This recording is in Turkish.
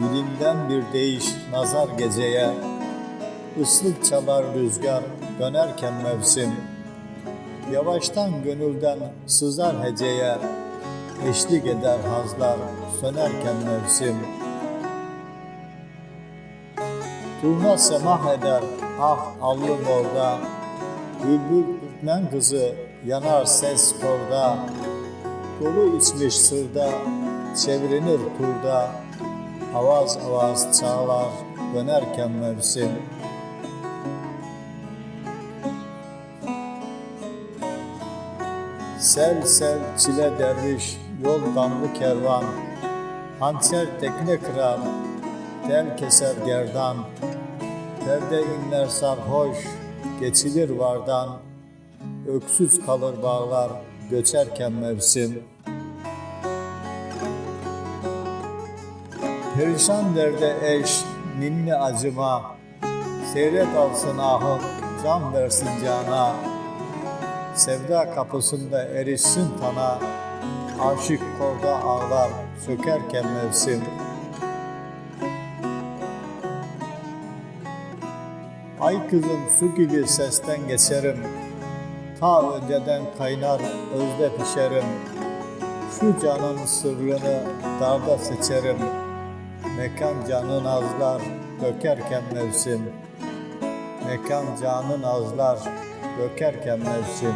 Birden bir değiş nazar geceye, Islık çalar rüzgar dönerken mevsim, Yavaştan gönülden sızar heceye, Eşlik eder hazlar sönerken mevsim. Turna semah eder ah allı orada, Bülbül Türkmen kızı yanar ses korda, Dolu içmiş sırda, çevrilir turda, Avaz avaz çağlar dönerken mevsim. Sel sel çile derviş, yol damlı kervan, Hançer tekne kırar, tel keser gerdan, Perde inler sarhoş, geçilir vardan, Öksüz kalır bağlar, göçerken mevsim. Perişan derde eş, ninni acıma, Seyret alsın ahım, can versin cana, Sevda kapısında erişsin tana, Aşık korda ağlar, sökerken mevsim. Ay kızım su gibi sesten geçerim, Ta önceden kaynar özde pişerim, Şu canın sırrını darda seçerim, Mekan canın azlar, dökerken mevsim. Mekan canın azlar, dökerken mevsim.